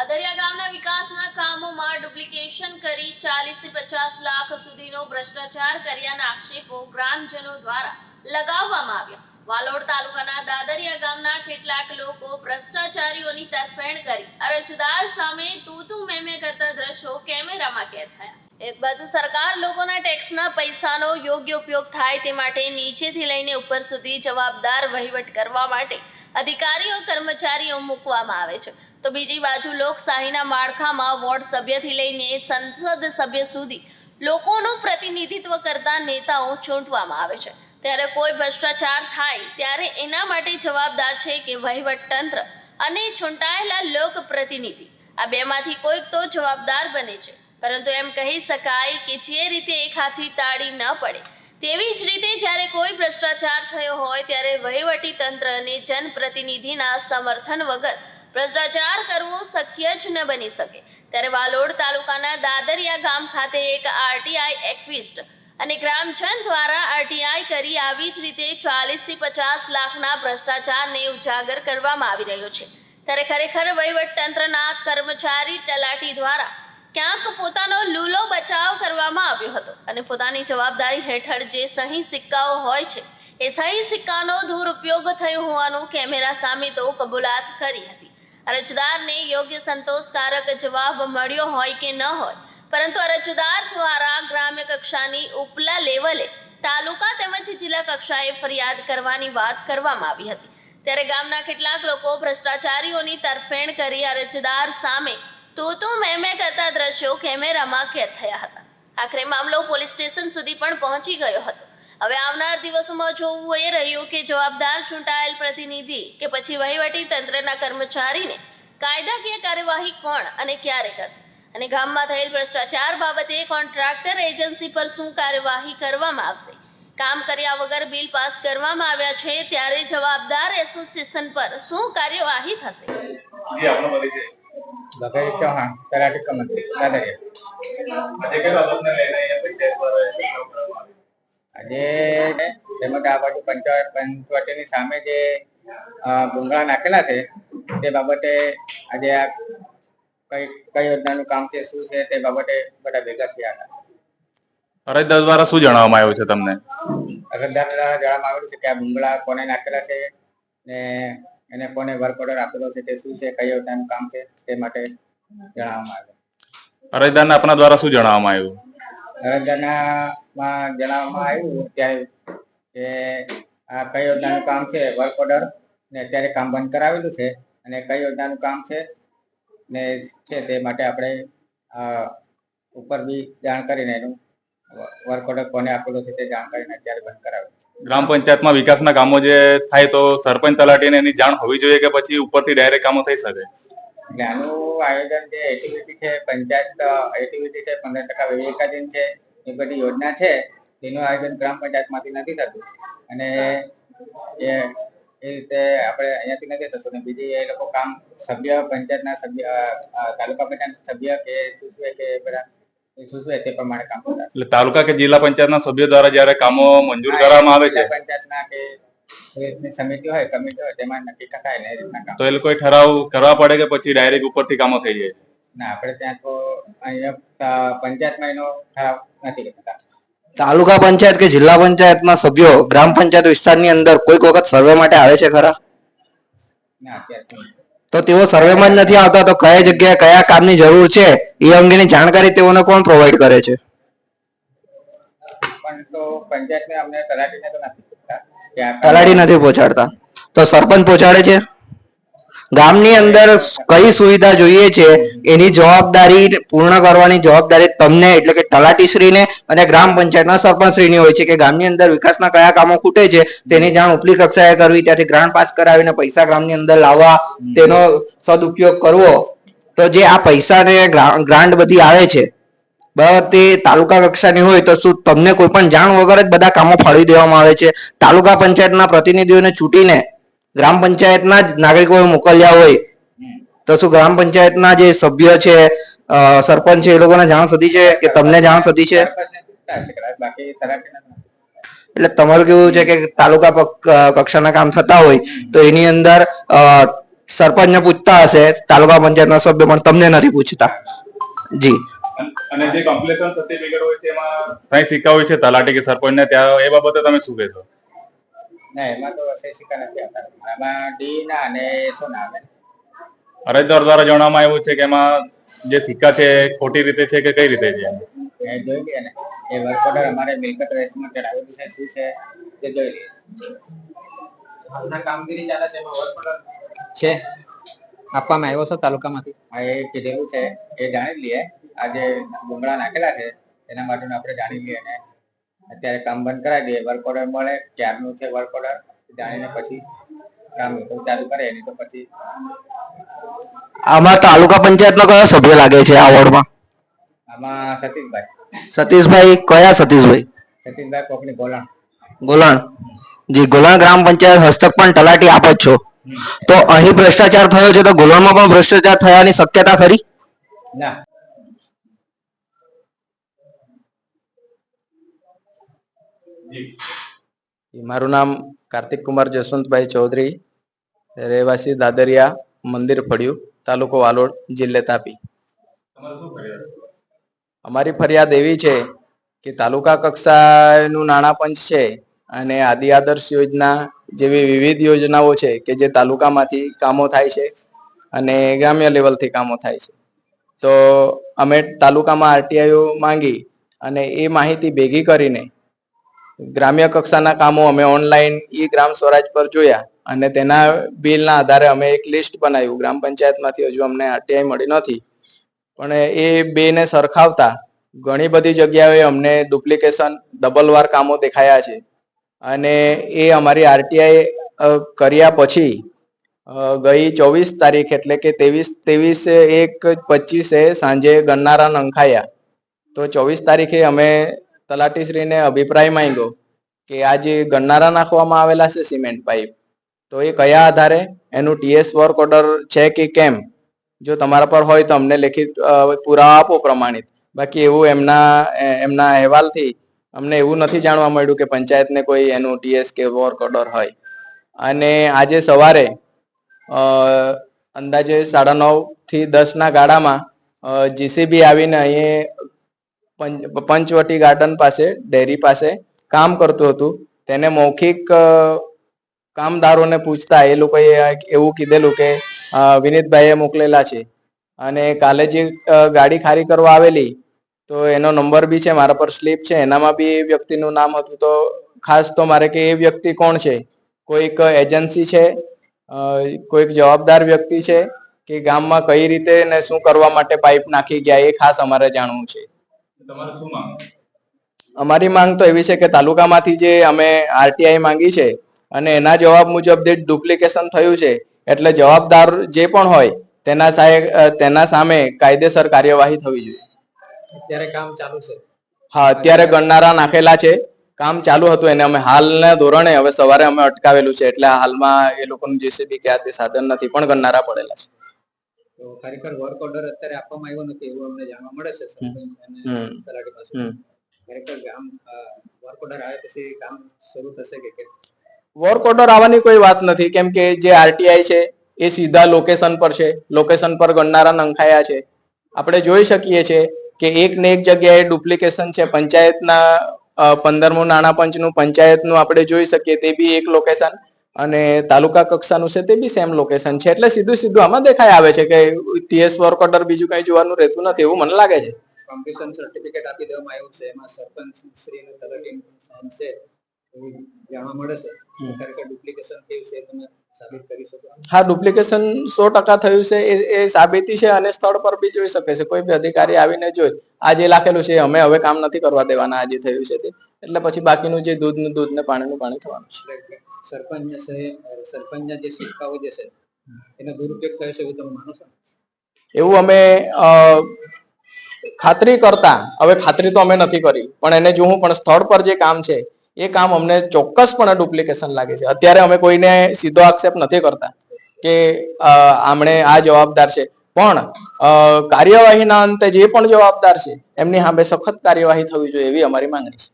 દાદરિયા ગામના વિકાસના કામોમાં ડુપ્લિકેશન કરી ચાલીસથી પચાસ લાખ સુધીનો ભ્રષ્ટાચાર કર્યાના આક્ષેપો ગ્રામજનો દ્વારા લગાવવામાં આવ્યા. વાલોડ તાલુકાના દાદરિયા ગામના કેટલાક લોકો ભ્રષ્ટાચારીઓની તરફેણ કરી અરજદાર સામે તૂતુ, મેમે કરતા દ્રશ્યો કેમેરામાં કેદ થયા. એક બાજુ સરકાર લોકોના ટેક્સના પૈસાનો યોગ્ય ઉપયોગ થાય તે માટે નીચેથી લઈને ઉપર સુધી જવાબદાર વહીવટ કરવા માટે અધિકારીઓ, કર્મચારીઓ મૂકવામાં આવે છે. તો બીજી બાજુ લોકશાહીના માળખામાં વોર્ડ સભ્યથી લઈને સંસદ સભ્ય સુધી લોકોનું પ્રતિનિધિત્વ કરતા નેતાઓ ચૂંટવામાં આવે છે. ત્યારે કોઈ ભ્રષ્ટાચાર થાય ત્યારે એના માટે જવાબદાર છે કે વહીવટતંત્ર અને ચૂંટાયેલા લોકપ્રતિનિધિ આ બેમાંથી કોઈક તો જવાબદાર બને છે. પરંતુ એમ કહી શકાય કે જે રીતે એક હાથી તાળી ન પડે, તેવી જ રીતે જ્યારે કોઈ ભ્રષ્ટાચાર થયો હોય ત્યારે વહીવટી તંત્ર અને જનપ્રતિનિધિના સમર્થન વગર ભ્રષ્ટાચાર કરવો શક્ય જ ન બની શકે. ત્યારે વાલોડ તાલુકાના દાદરિયા ગામ ખાતે એક આરટીઆઈ એક્વિસ્ટ અને ગ્રામજન દ્વારા આરટીઆઈ કરી આવી જ રીતે ચાલીસથી પચાસ લાખના ભ્રષ્ટાચારને ઉજાગર કરવામાં આવી રહ્યો છે. ત્યારે ખરેખર વહીવટ તંત્રના કર્મચારી તલાટી દ્વારા ક્યાંક પોતાનો લૂલો બચાવ કરવામાં આવ્યો હતો અને પોતાની જવાબદારી હેઠળ જે સહી સિક્કાઓ હોય છે, એ સહી સિક્કાનો દુરુપયોગ થયો હોવાનું કેમેરા સામે તો કબૂલાત કરી હતી. અરજદારને યોગ્ય સંતોષકારક જવાબ મળ્યો હોય કે ન હોય, પરંતુ અરજદાર દ્વારા ગ્રામ્ય કક્ષાની ઉપલા લેવલે તાલુકા તેમજ જિલ્લા કક્ષાએ ફરિયાદ કરવાની વાત કરવામાં આવી હતી. ત્યારે ગામના કેટલાક લોકો ભ્રષ્ટાચારીઓની તરફેણ કરી અરજદાર સામે તૂતું, મેમે કરતા દ્રશ્યો કેમેરામાં કેદ થયા હતા. આખરે મામલો પોલીસ સ્ટેશન સુધી પણ પહોંચી ગયો હતો. હવે આવનાર દિવસોમાં જોવું એ રહ્યું કે જવાબદાર ચૂંટાયેલ પ્રતિનિધિ કે પછી વહીવટી તંત્રના કર્મચારીને કાયદાકીય કાર્યવાહી કોણ અને ક્યારે કરશે? અને ગામમાં થયેલ ભ્રષ્ટાચાર બાબતે કોન્ટ્રાક્ટર એજન્સી પર શું કાર્યવાહી કરવામાં આવશે? કામ કર્યા વગર બિલ પાસ કરવામાં આવ્યા છે ત્યારે જવાબદાર એસોસિએશન પર શું કાર્યવાહી થશે? જી આપણો પરિચય લખાઈ ચૌહાણ કરાટેકા મંત્રી દાદરિયા આજે આવ્યો? તેમજ આ બાજુ પંચાયત પંચવટીની સામે જે ભૂંગળા નાખેલા છે તે બાબતે આજે આ કઈ કઈ યોજનાનું કામ છે શું છે તે બાબતે બધા ભેગા થયા હતા. અરજદાર દ્વારા શું જણાવવામાં આવ્યું છે તમને? અરજદાર દ્વારા જણાવવામાં આવેલું છે કે આ ભૂંગળા કોને નાખેલા છે ને એને કોને વર્ક ઓર્ડર આપેલો છે તે શું છે કઈ યોજનાનું કામ છે તે માટે જણાવવામાં આવ્યું. અરજદારને આપના દ્વારા શું જણાવવામાં આવ્યું? અરજદારમાં જણાવવામાં આવ્યું ત્યારે કે આ કઈ યોજનાનું કામ છે વર્ક ઓર્ડર ને અત્યારે કામ બંધ કરાવેલું છે અને કઈ યોજનાનું કામ છે ને છે તે માટે આપણે ઉપર બી જાણ કરીને એનું વર્ક ઓર્ડર કોને આપેલો છે તે જાણ કરીને અત્યારે બંધ કરાવેલું ગ્રામ પંચાયતમાં વિકાસના કામો જે થાય તો સરપંચ તલાટીને એની જાણ હોવી જોઈએ કે પછી ઉપરથી ડાયરેક્ટ કામો થઈ શકે? એટલે આનું આયોજન જે એક્ટિવિટી છે પંચાયત એક્ટિવિટી છે પંદર ટકા વિવેકાધીન છે એ બધી યોજના છે તેનું આયોજન ગ્રામ પંચાયતમાંથી નથી થતું. અને એ એ રીતે આપણે અહીંયાથી નથી થતું. ને બીજી એ લોકો કામ સભ્ય પંચાયતના સભ્ય તાલુકા પંચાયત સભ્ય કે સૂચવે કે બધા સૂચવે તે પ્રમાણે કામ કરતા. એટલે તાલુકા કે જિલ્લા પંચાયતના સભ્યો દ્વારા જ્યારે કામો મંજૂર કરવામાં આવે છે? પંચાયતના કે સમિતિ હોય કમિટી હોય તેમાં નક્કી થાય ને એ રીતના કામ. તો એ લોકોએ ઠરાવ કરવા પડે કે પછી ડાયરેક્ટ ઉપરથી કામો થઈ જાય? ના આપણે ત્યાં તો અહીંયા પંચાયતમાં એનો ઠરાવ નથી કરતા. તાલુકા પંચાયત કે જિલ્લા પંચાયતના સભ્યો ગ્રામ પંચાયત વિસ્તારની અંદર કોઈક વખત સર્વે માટે આવે છે ખરા? તો તેઓ સર્વેમાં જ નથી આવતા તો કયા જગ્યાએ કયા કામની જરૂર છે? એ અંગેની જાણકારી તેઓને કોણ પ્રોવાઈડ કરે છે? પણ તો પંચાયતને અમને તલાટીને તો નથી. તલાટી નથી પહોંચાડતા. તો સરપંચ પહોંચાડે છે? ગામની અંદર કઈ સુવિધા જોઈએ છે? એની જવાબદારી પૂર્ણ કરવાની જવાબદારી તમને, એટલે કે તલાટીશ્રીને અને ગ્રામ પંચાયતના સરપંચશ્રીની હોય છે કે ગામની અંદર વિકાસના કયા કામો ખૂટે છે, તેની જાણ ઉપલી કક્ષાએ કરવી, ત્યાંથી ગ્રાન્ટ પાસ કરાવીને પૈસા ગ્રામની અંદર લાવવા, તેનો સદુપયોગ કરવો. તો જે આ પૈસાને ગ્રાન્ટ બધી આવે છે બરાબર તે તાલુકા કક્ષાની હોય તો શું તમને કોઈ પણ જાણ વગર જ બધા કામો ફાળવી દેવામાં આવે છે? તાલુકા પંચાયતના પ્રતિનિધિઓને ચૂંટીને ગ્રામ પંચાયતના જ નાગરિકોએ મોકલ્યા હોય તો શું ગ્રામ પંચાયતના જે સભ્ય છે સરપંચ છે એ લોકોને જાણ થતી છે કે તમને જાણ થતી છે. એટલે તમારું કેવું છે કે તાલુકા કક્ષાના કામ થતા હોય તો એની અંદર સરપંચને પૂછતા હશે, તાલુકા પંચાયતના સભ્ય પણ તમને નથી પૂછતા. જી. અન- જે કમ્પ્લેશન સર્ટિફિકેટ હોય છે એમાં કઈ સિક્કા હોય છે તલાટી કે સરપંચને ત્યાં એ બાબતે તમે શું કહેશો? ના એમાં તો સહી સિક્કા નથી આવતા. એમાં ડી ના અને એસો ના આવે. અરજદાર દ્વારા જણાવવામાં આવ્યું છે કે એમાં જે સિક્કા છે એ ખોટી રીતે છે કે કઈ રીતે છે? એ જોઈ લઈએ ને. એ વર્ક ઓર્ડર અમારે મિલકત રજિસ્ટરમાં ચડાવેલું છે શું છે તે જોઈ લઈએ. હાલના કામગીરી ચાલે છે એમાં વર્ક ઓર્ડર છે. આપવામાં આવ્યો છે તાલુકામાંથી. આ એ કીધેલું છે. એ જાણી લઈએ. આ જે ભૂંગળા નાખેલા છે એના માટેનું આપણે જાણી લઈએ અને અત્યારે કામ બંધ કરાવી દઈએ. વર્ક ઓર્ડર મળે ક્યારનું છે વર્ક ઓર્ડર જાણીને પછી કામ ચાલુ કરે એની તો પછી આમાં તાલુકા પંચાયતનો કયો સભ્ય લાગે છે આ વોર્ડમાં? આમાં સતીશભાઈ. સતીશભાઈ કયા સતીશભાઈ? સતીશભાઈ કોકની ગોલાણ. ગોલણ. જી ગોલણ ગ્રામ પંચાયત હસ્તક પણ તલાટી આપ જ છો. તો અહીં ભ્રષ્ટાચાર થયો છે તો ગોલણમાં પણ ભ્રષ્ટાચાર થયાની શક્યતા ખરી? ના. મારું નામ કાર્તિક કુમાર જસવંતભાઈ ચૌધરી, રહેવાસી દાદરિયા મંદિર ફળિયું, તાલુકો વાલોડ, જિલ્લે તાપી? અમારી ફરિયાદ એવી છે કે તાલુકા કક્ષાનું નાણાં પંચ છે અને આદિ આદર્શ યોજના જેવી વિવિધ યોજનાઓ છે કે જે તાલુકામાંથી કામો થાય છે અને ગ્રામ્ય લેવલથી કામો થાય છે તો અમે તાલુકામાં આરટીઆઈઓ માંગી અને એ માહિતી ભેગી કરીને ગ્રામ્ય કક્ષાના કામો અમે ઓનલાઈન ઈ ગ્રામ સ્વરાજ પર જોયા અને તેના બિલના આધારે અમે એક લિસ્ટ બનાવ્યું. ગ્રામ પંચાયતમાંથી હજુ અમને આરટીઆઈ મળી નથી. પણ એ બેને સરખાવતા ઘણી બધી જગ્યાએ અમને ડુપ્લિકેશન ડબલ વાર કામો દેખાયા છે. અને એ અમારી આરટીઆઈ કર્યા પછી ગઈ ચોવીસ તારીખ એટલે કે ત્રેવીસ ત્રેવીસ એક પચીસે સાંજે ગન્નારા નંખાયા. તો ચોવીસ તારીખે અમે તલાટીશ્રીને અભિપ્રાય માંગ્યો કે આ જે ગણનારા નાખવામાં આવેલા છે સિમેન્ટ પાઇપ, તો એ કયા આધારે? એનું ટીએસ વર્ક ઓર્ડર છે કે કેમ? જો તમારા પર હોય તો અમને લેખિત પુરાવા આપો પ્રમાણિત. બાકી એવું એમના એમના અહેવાલથી અમને એવું નથી જાણવા મળ્યું કે પંચાયતને કોઈ એનું ટીએસ કે વર્ક ઓર્ડર હોય. અને આજે સવારે અંદાજે સાડા નવથી દસ ગાળામાં જીસીબી આવીને અહીં પંચવટી ગાર્ડન પાસે, ડેરી પાસે કામ કરતું હતું. તેને મૌખિક કામદારોને પૂછતા એ લોકોએ એવું કીધેલું કે વિનીતભાઈએ મોકલેલા છે. અને કાલે જે ગાડી ખારી કરવા આવેલી, તો એનો નંબર બી છે, મારા પર સ્લીપ છે. એનામાં બી એ વ્યક્તિનું નામ હતું. તો ખાસ તો મારે કે એ વ્યક્તિ કોણ છે? કોઈક એજન્સી છે કોઈક જવાબદાર વ્યક્તિ છે, કે ગામમાં કઈ રીતે ને શું કરવા માટે પાઇપ નાખી ગયા, એ ખાસ અમારે જાણવું છે. અમારી માંગ તો એવી છે કે તાલુકામાંથી જે અમે આરટીઆઈ માંગી છે અને એના જવાબ મુજબ જે ડુપ્લિકેશન થયું છે એટલે જવાબદાર જે પણ હોય તેના સાહેબ તેના સામે કાયદેસર કાર્યવાહી થવી જોઈએ. અત્યારે કામ ચાલુ છે. હા અત્યારે ગણનારા નાખેલા છે. કામ ચાલુ હતું એને અમે હાલના ધોરણે હવે સવારે અમે અટકાવેલું છે એટલે હાલમાં એ લોકોનું જેસીબી કે આ તે સાધન નથી પણ ગણનારા પડેલા છે. તો ખરેખર વર્ક ઓર્ડર અત્યારે આપવામાં આવ્યો નથી એવું અમને જાણવા મળે છે સરપંચ અને તલાટી પાસે. ખરેખર ગામ વર્ક ઓર્ડર આવે પછી કામ શરૂ થશે કે કેમ? વર્ક ઓર્ડર આવવાની કોઈ વાત નથી. કેમ કે જે આરટીઆઈ છે એ સીધા લોકેશન પર છે. લોકેશન પર ગણનારા નંખાયા છે. આપણે જોઈ શકીએ છીએ કે એક ને એક જગ્યાએ ડુપ્લિકેશન છે. પંચાયતના પંદરમું નાણાં પંચનું પંચાયતનું આપણે જોઈ શકીએ તે બી એક લોકેશન અને તાલુકા કક્ષાનું છે તે બી સેમ લોકેશન છે. એટલે સીધું સીધું આમાં દેખાય આવે છે કે ટીએસ વર્ક ઓર્ડર બીજું કઈ જોવાનું રહેતું નથી એવું મને લાગે છે. કોમ્પિટિશન સર્ટિફિકેટ આપી દેવામાં આવ્યું છે. એમાં સરપંચ શ્રી નું તલાટી સામ છે. જાણવા મળે છે. ખરેખર ડુપ્લિકેશન થયું છે તમે સાબિત કરી શકો હા ડુપ્લિકેશન સો ટકા થયું છે. એ એ સાબિતી છે અને સ્થળ પર બી જોઈ શકે છે. કોઈ બી અધિકારી આવીને જોઈ આ જે લાખેલું છે અમે હવે કામ નથી કરવા દેવાના આજે થયું છે તે. એટલે પછી બાકીનું જે દૂધનું દૂધ ને પાણીનું પાણી થવાનું છે. સરપંચ સરપંચના જે સિક્કાઓ જે છે, એનો દુરુપયોગ થયો છે એવું તમે માનો છો? એવું અમે ખાતરી કરતા. હવે ખાતરી તો અમે નથી કરી. પણ એને જોવું, પણ સ્થળ પર જે કામ છે, એ કામ અમને ચોક્કસપણે ડુપ્લિકેશન લાગે છે. અત્યારે અમે કોઈને સીધો આક્ષેપ નથી કરતા કે આમણે આ જવાબદાર છે. પણ કાર્યવાહીના અંતે જે પણ જવાબદાર છે, એમની સામે સખત કાર્યવાહી થવી જોઈએ એવી અમારી માંગણી છે.